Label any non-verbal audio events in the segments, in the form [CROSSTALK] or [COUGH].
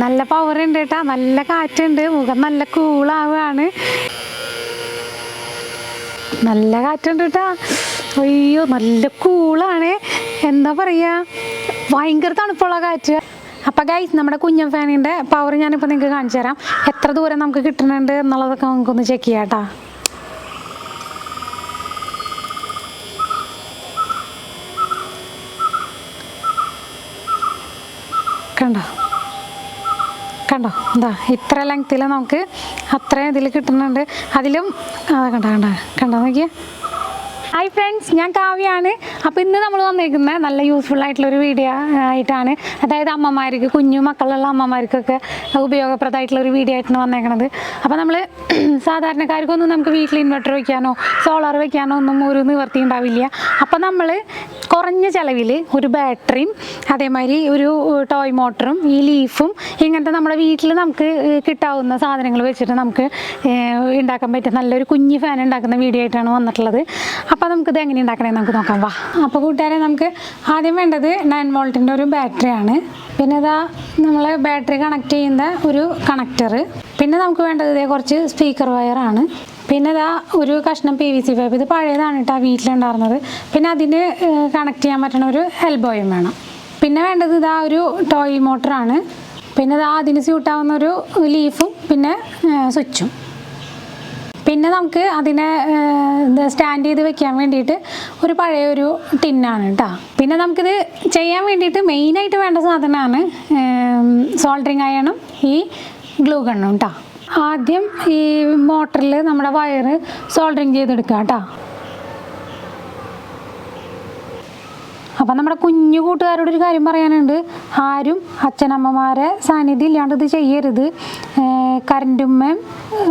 നല്ല പവർ ഉണ്ട് കേട്ടാ നല്ല കാറ്റുണ്ട്. മുഖം നല്ല കൂളാവുകയാണ് നല്ല കാറ്റുണ്ട് കേട്ടാ അയ്യോ നല്ല കൂളാണ് എന്താ പറയാ? ഭയങ്കര തണുപ്പുള്ള കാറ്റ്. അപ്പം ഗൈസ് നമ്മുടെ കുഞ്ഞൻ ഫാനിന്റെ പവർ ഞാനിപ്പോൾ നിങ്ങൾക്ക് കാണിച്ചു തരാം. എത്ര ദൂരം നമുക്ക് കിട്ടുന്നുണ്ട് എന്നുള്ളതൊക്കെ നമുക്കൊന്ന് ചെക്ക് ചെയ്യാം കണ്ടോ? കണ്ടോ? എന്താ ഇത്ര ലെങ്ത്തിൽ നമുക്ക് അത്രയും ഇതിൽ കിട്ടുന്നുണ്ട്. അതിലും കണ്ട കണ്ടോ കണ്ടോ നോക്കിയേ. ഹായ് ഫ്രണ്ട്സ് ഞാൻ കാവ്യാണ്. അപ്പോൾ ഇന്ന് നമ്മൾ വന്നേക്കുന്നത് നല്ല യൂസ്ഫുൾ ആയിട്ടുള്ള ഒരു വീഡിയോ ആയിട്ടാണ്. അതായത് അമ്മമാർക്ക് കുഞ്ഞു മക്കളുള്ള അമ്മമാർക്കൊക്കെ ഉപയോഗപ്രദമായിട്ടുള്ള ഒരു വീഡിയോ ആയിട്ടാണ് വന്നേക്കണത്. അപ്പോൾ നമ്മൾ [CLEARS THROAT] സാധാരണക്കാർക്കൊന്നും നമുക്ക് വീട്ടിൽ ഇൻവെർട്ടർ വയ്ക്കാനോ സോളാർ വയ്ക്കാനോ ഒന്നും ഒരു നിവർത്തി ഉണ്ടാവില്ല. അപ്പോൾ നമ്മൾ കുറഞ്ഞ ചിലവിൽ ഒരു ബാറ്ററിയും അതേമാതിരി ഒരു ടോയ് മോട്ടറും ഈ ലീഫും ഇങ്ങനത്തെ നമ്മുടെ വീട്ടിൽ നമുക്ക് കിട്ടാവുന്ന സാധനങ്ങൾ വെച്ചിട്ട് നമുക്ക് ഉണ്ടാക്കാൻ പറ്റും നല്ലൊരു കുഞ്ഞു ഫാൻ ഉണ്ടാക്കുന്ന വീഡിയോ ആയിട്ടാണ് വന്നിട്ടുള്ളത്. അപ്പോൾ നമുക്കിത് എങ്ങനെ ഉണ്ടാക്കണേ നമുക്ക് നോക്കാം. വാ. അപ്പോൾ കൂട്ടുകാരെ നമുക്ക് ആദ്യം വേണ്ടത് നയൻ വോൾട്ടിന്റെ ഒരു ബാറ്ററിയാണ് പിന്നെ ഇതാ നമ്മൾ ബാറ്ററി കണക്ട് ചെയ്യുന്ന ഒരു കണക്ടർ പിന്നെ നമുക്ക് വേണ്ടത് ഇതേ കുറച്ച് സ്പീക്കർ വയറാണ് പിന്നെ ഇതാ ഒരു കഷ്ണം പി വി സി പൈപ്പ് ഇത് പഴയതാണ് കേട്ടോ വീട്ടിലുണ്ടായിരുന്നത്. പിന്നെ അതിന് കണക്ട് ചെയ്യാൻ പറ്റുന്ന ഒരു എൽബോയും വേണം. പിന്നെ വേണ്ടത് ഇതാ ഒരു ടോയ് മോട്ടറാണ് പിന്നെ ഇതാ അതിന് സ്യൂട്ടാവുന്ന ഒരു ലീഫും പിന്നെ സ്വിച്ചും പിന്നെ നമുക്ക് അതിനെ സ്റ്റാൻഡ് ചെയ്ത് വെക്കാൻ വേണ്ടിയിട്ട് ഒരു പഴയ ഒരു ടിന്നാണ് കേട്ടോ പിന്നെ നമുക്കിത് ചെയ്യാൻ വേണ്ടിയിട്ട് മെയിനായിട്ട് വേണ്ട സാധനമാണ് സോൾഡറിങ് അയണും ഈ ഗ്ലൂ ഗണ്ണും കേട്ടോ ആദ്യം ഈ മോട്ടറിൽ നമ്മുടെ വയറ് സോൾഡറിങ് ചെയ്തെടുക്കുക കേട്ടോ അപ്പം നമ്മുടെ കുഞ്ഞു കൂട്ടുകാരോട് ഒരു കാര്യം പറയാനുണ്ട്. ആരും അച്ഛനമ്മമാരെ സാന്നിധ്യം ഇല്ലാണ്ട് ഇത് ചെയ്യരുത്. കറണ്ടുമ്മ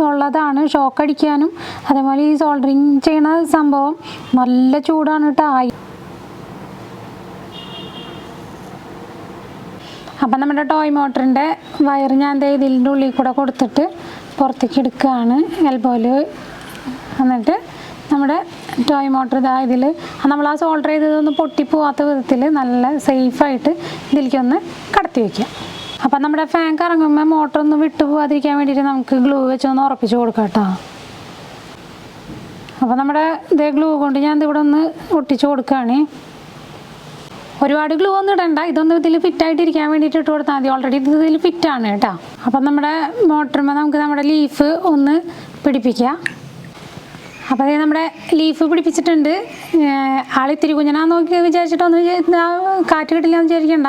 ഉള്ളതാണ് ഷോക്ക് അടിക്കാനും അതേപോലെ ഈ സോൾഡറിങ് ചെയ്യണ സംഭവം നല്ല ചൂടാണ് കേട്ടോ ആയി അപ്പം നമ്മുടെ ടോയ് മോട്ടറിന്റെ വയർ ഞാൻ ദേ ഇതിന്റെ ഉള്ളിൽ കൂടെ കൊടുത്തിട്ട് പുറത്തേക്ക് എടുക്കുകയാണ് എൽബോയിൽ എന്നിട്ട് നമ്മുടെ ടോയ് മോട്ടർ ഇതാ ഇതിൽ നമ്മൾ ആ സോൾഡർ ചെയ്തതൊന്ന് പൊട്ടിപ്പോവാത്ത വിധത്തിൽ നല്ല സേഫായിട്ട് ഇതിലേക്കൊന്ന് കടത്തി വയ്ക്കുക അപ്പം നമ്മുടെ ഫാൻ കറങ്ങുമ്പോൾ മോട്ടർ ഒന്ന് വിട്ടു പോവാതിരിക്കാൻ വേണ്ടിയിട്ട് നമുക്ക് ഗ്ലൂ വെച്ചൊന്ന് ഉറപ്പിച്ച് കൊടുക്കാം കേട്ടോ. അപ്പോൾ നമ്മുടെ ഇതേ ഗ്ലൂ കൊണ്ട് ഞാൻ ഇതിവിടെ ഒന്ന് ഒട്ടിച്ച് കൊടുക്കുകയാണ്. ഒരുപാട് ഗ്ലൂ ഒന്നും ഇടണ്ട. ഇതൊന്നും ഇതിൽ ഫിറ്റായിട്ടിരിക്കാൻ വേണ്ടിയിട്ട് ഇട്ട് കൊടുത്താൽ മതി. ഓൾറെഡി ഇത് ഇതിൽ ഫിറ്റാണ് കേട്ടോ. അപ്പം നമ്മുടെ മോട്ടറുമ്പോൾ നമുക്ക് നമ്മുടെ ലീഫ് ഒന്ന് പിടിപ്പിക്കുക അപ്പോൾ അതേ നമ്മുടെ ലീഫ് പിടിപ്പിച്ചിട്ടുണ്ട്. ആളിത്തിരി കുഞ്ഞനാ നോക്കി വിചാരിച്ചിട്ടൊന്നും കാറ്റ് കിട്ടില്ല എന്ന് വിചാരിക്കണ്ട.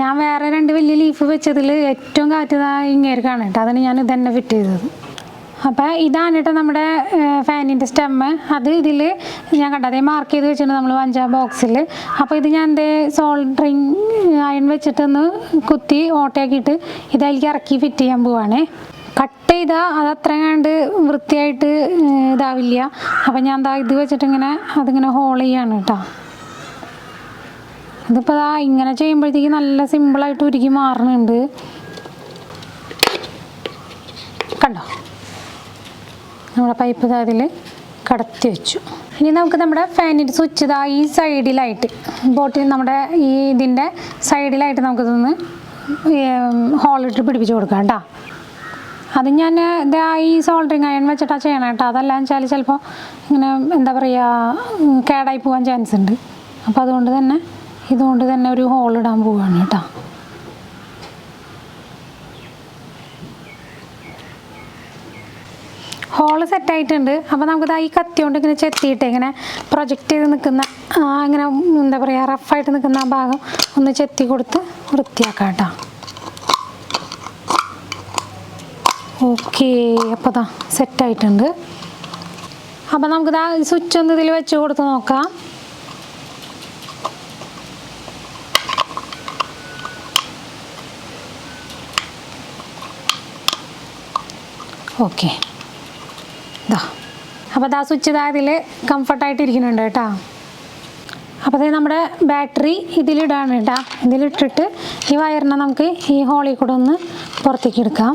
ഞാൻ വേറെ രണ്ട് വലിയ ലീഫ് വെച്ചതിൽ ഏറ്റവും കാറ്റ് ഇതാ ഇങ്ങേർക്കാണ് കേട്ടോ. അതിന് ഞാൻ ഇതന്നെ ഫിറ്റ് ചെയ്തത്. അപ്പോൾ ഇതാണ് കേട്ടോ നമ്മുടെ ഫാനിന്റെ സ്റ്റെമ്മ്. അത് ഇതിൽ ഞാൻ കണ്ട. അതേ മാർക്ക് ചെയ്ത് വെച്ചിട്ടുണ്ട് നമ്മൾ അഞ്ചാം ബോക്സിൽ അപ്പോൾ ഇത് ഞാൻ എന്തേ സോൾഡറിങ് അയൺ വെച്ചിട്ടൊന്ന് കുത്തി ഓട്ടയാക്കിയിട്ട് ഇതായിരിക്കും ഇറക്കി ഫിറ്റ് ചെയ്യാൻ പോവാണേ. കട്ട് ചെയ്താൽ അത് അത്ര കണ്ട് വൃത്തിയായിട്ട് ഇതാവില്ല. അപ്പം ഞാൻ ദാ ഇത് വെച്ചിട്ട് ഇങ്ങനെ അതിങ്ങനെ ഹോൾ ചെയ്യാണ് കേട്ടോ ഇതിപ്പോൾ ദാ ഇങ്ങനെ ചെയ്യുമ്പോഴത്തേക്ക് നല്ല സിമ്പിളായിട്ട് ഉരുക്കി മാറുന്നുണ്ട് കണ്ടോ? നമ്മുടെ പൈപ്പ് അതിൽ കടത്തി വെച്ചു. ഇനി നമുക്ക് നമ്മുടെ ഫാനിന്റെ സ്വിച്ച് ഇതാ ഈ സൈഡിലായിട്ട് ബോട്ടിൽ നമ്മുടെ ഈ ഇതിന്റെ സൈഡിലായിട്ട് നമുക്കിതൊന്ന് ഹോളിട്ട് പിടിപ്പിച്ച് കൊടുക്കാം കേട്ടോ അത് ഞാൻ ഇതാ ഈ സോൾഡറിങ് അയൺ വെച്ചിട്ടാണ് ചെയ്യണം കേട്ടോ. അതല്ല വെച്ചാൽ ചിലപ്പോൾ ഇങ്ങനെ എന്താ പറയുക കേടായി പോകാൻ ചാൻസ് ഉണ്ട്. അപ്പോൾ അതുകൊണ്ട് തന്നെ ഇതുകൊണ്ട് തന്നെ ഒരു ഹോൾ ഇടാൻ പോവുകയാണ് കേട്ടോ. ഹോൾ സെറ്റായിട്ടുണ്ട് അപ്പോൾ നമുക്കിത് ഈ കത്തി കൊണ്ട് ഇങ്ങനെ ചെത്തിയിട്ട് ഇങ്ങനെ പ്രൊജക്റ്റ് ചെയ്ത് നിൽക്കുന്ന ഇങ്ങനെ എന്താ പറയുക റഫായിട്ട് നിൽക്കുന്ന ആ ഭാഗം ഒന്ന് ചെത്തി കൊടുത്ത് വൃത്തിയാക്കാം കേട്ടോ. ഓക്കെ അപ്പോൾ ദാ സെറ്റായിട്ടുണ്ട് അപ്പോൾ ദാ സ്വിച്ച് ഒന്ന് ഇതിൽ വെച്ച് കൊടുത്ത് നോക്കാം. ഓക്കെ. ദാ. അപ്പോൾ ദാ സ്വിച്ച് ദാ ഇതിൽ കംഫർട്ടായിട്ട് ഇരിക്കുന്നുണ്ട് കേട്ടോ. അപ്പോൾ അതായത് നമ്മുടെ ബാറ്ററി ഇതിലിടാണ് കേട്ടോ. ഇതിലിട്ടിട്ട് ഈ വയറിനെ നമുക്ക് ഈ ഹോളിൽ കൂടെ ഒന്ന് പുറത്തേക്ക് എടുക്കാം.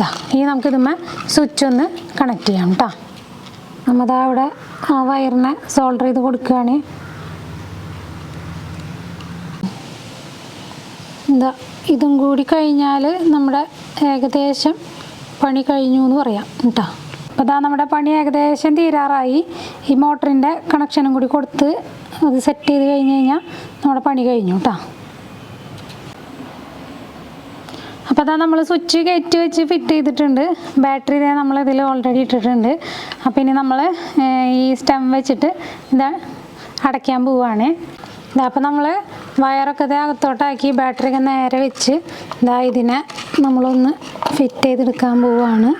ഇതാ ഇനി നമുക്കിതുമ്മേ സ്വിച്ച് ഒന്ന് കണക്ട് ചെയ്യാം കേട്ടോ നമ്മതാ അവിടെ ആ വയറിനെ സോൾഡർ ചെയ്ത് കൊടുക്കുകയാണ് എന്താ ഇതും കൂടി കഴിഞ്ഞാൽ നമ്മുടെ ഏകദേശം പണി കഴിഞ്ഞു എന്ന് പറയാം കേട്ടോ അപ്പോൾ ഇതാ നമ്മുടെ പണി ഏകദേശം തീരാറായി. ഈ മോട്ടറിന്റെ കണക്ഷനും കൂടി കൊടുത്ത് അത് സെറ്റ് ചെയ്ത് കഴിഞ്ഞ് കഴിഞ്ഞാൽ നമ്മുടെ പണി കഴിഞ്ഞു കേട്ടോ അപ്പോൾ അതാ നമ്മൾ സ്വിച്ച് കയറ്റി വെച്ച് ഫിറ്റ് ചെയ്തിട്ടുണ്ട്. ബാറ്ററി ഇതേ ഇതിൽ ഓൾറെഡി ഇട്ടിട്ടുണ്ട്. അപ്പോൾ ഇനി നമ്മൾ ഈ സ്റ്റെം വെച്ചിട്ട് ഇതാ അടയ്ക്കാൻ പോവുകയാണ് ഇതാ അപ്പോൾ നമ്മൾ വയറൊക്കെ ഇതേ അകത്തോട്ടാക്കി ബാറ്ററി ഒക്കെ നേരെ വെച്ച് ഇതാ ഇതിനെ നമ്മളൊന്ന് ഫിറ്റ് ചെയ്തെടുക്കാൻ പോവുകയാണ്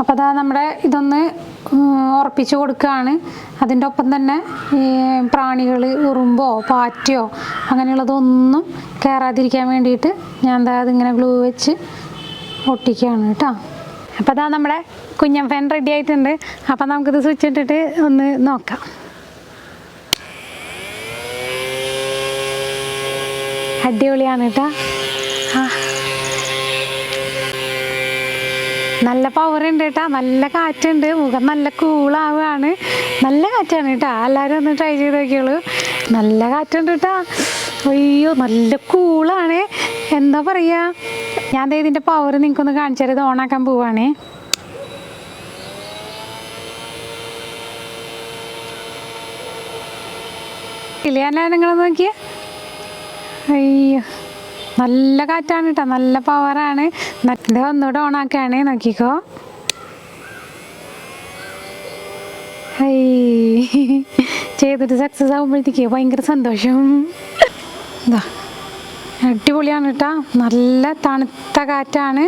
അപ്പോൾ അതാ നമ്മുടെ ഇതൊന്ന് ഉറപ്പിച്ച് കൊടുക്കുകയാണ് അതിന്റെ ഒപ്പം തന്നെ ഈ പ്രാണികൾ ഉറുമ്പോ പാറ്റയോ അങ്ങനെയുള്ളതൊന്നും കയറാതിരിക്കാൻ വേണ്ടിയിട്ട് ഞാൻ എന്താ അതിങ്ങനെ ഗ്ലൂ വെച്ച് ഒട്ടിക്കുകയാണ് കേട്ടോ. അപ്പോൾ അതാ നമ്മുടെ കുഞ്ഞൻ ഫാൻ റെഡി ആയിട്ടുണ്ട്. അപ്പോൾ നമുക്കിത് സ്വിച്ച് ഇട്ടിട്ട് ഒന്ന് നോക്കാം. അടിപൊളിയാണ് കേട്ടോ. നല്ല പവർ ഉണ്ട് കേട്ടോ നല്ല കാറ്റുണ്ട്. മുഖം നല്ല കൂളാവുകയാണ് നല്ല കാറ്റാണ് കേട്ടോ എല്ലാവരും ഒന്ന് ട്രൈ ചെയ്ത് നോക്കിയോളൂ. നല്ല കാറ്റുണ്ട് കേട്ടോ അയ്യോ നല്ല കൂളാണ് എന്താ പറയുക ഞാൻ ഇതിന്റെ പവർ നിങ്ങൾക്കൊന്ന് കാണിച്ചു തരാം. ഇത് ഓണാക്കാൻ പോവാണേ. ഇല്ല ഞാൻ നിങ്ങളൊന്ന് നോക്കിയേ. നല്ല കാറ്റാണ് കേട്ടോ നല്ല പവറാണ് ഇത് ഒന്നുകൂടെ ഓണാക്കുകയാണേ നോക്കിക്കോ. ചെയ്തിട്ട് സക്സസ് ആകുമ്പോഴത്തേക്ക് ഭയങ്കര സന്തോഷം. അടിപൊളിയാണ് കേട്ടോ നല്ല തണുത്ത കാറ്റാണ്.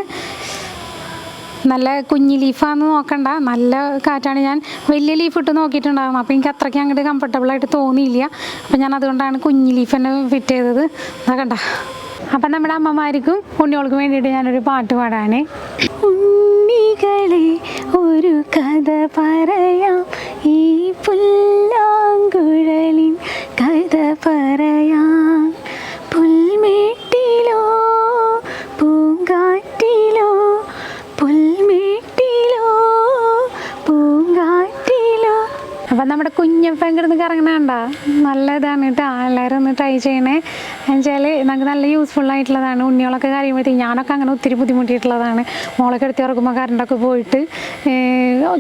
നല്ല കുഞ്ഞി ലീഫാന്ന് നോക്കണ്ട. നല്ല കാറ്റാണ് ഞാൻ വലിയ ലീഫ് ഇട്ട് നോക്കിയിട്ടുണ്ടായിരുന്നു. അപ്പോൾ എനിക്ക് അത്രയ്ക്ക് അങ്ങോട്ട് കംഫർട്ടബിൾ ആയിട്ട് തോന്നിയില്ല. അപ്പോൾ ഞാൻ അതുകൊണ്ടാണ് കുഞ്ഞി ലീഫ് തന്നെ ഫിറ്റ് ചെയ്തത്. നോക്കണ്ട അപ്പം നമ്മുടെ അമ്മമാർക്കും ഉണ്ണികൾക്കും വേണ്ടിയിട്ട് ഞാനൊരു പാട്ട് പാടാനേ. ഉണ്ണികളെ അപ്പം നമ്മുടെ കുഞ്ഞപ്പ കിടന്ന് കറങ്ങണണ്ട. നല്ല ഇതാണ് കേട്ടോ എല്ലാവരും ഒന്ന് ട്രൈ ചെയ്യണേ. എന്നുവെച്ചാൽ നമുക്ക് നല്ല യൂസ്ഫുൾ ആയിട്ടുള്ളതാണ്. ഉണ്ണികളൊക്കെ കഴിയുമ്പോഴത്തേക്ക് ഞാനൊക്കെ അങ്ങനെ ഒത്തിരി ബുദ്ധിമുട്ടിയിട്ടുള്ളതാണ്. മോളൊക്കെ എടുത്ത് ഉറക്കുമ്പോൾ കറണ്ടൊക്കെ പോയിട്ട്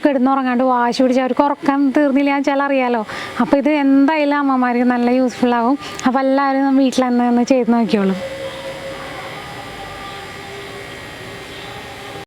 കിടന്നുറങ്ങാണ്ട് വാശി പിടിച്ച് അവർക്ക് ഉറക്കം തീർന്നില്ല വെച്ചാൽ അറിയാലോ. അപ്പോൾ ഇത് എന്തായാലും അമ്മമാർക്ക് നല്ല യൂസ്ഫുൾ ആവും. അപ്പോൾ എല്ലാവരും വീട്ടിൽ തന്നെ ചെയ്ത് നോക്കിയോളും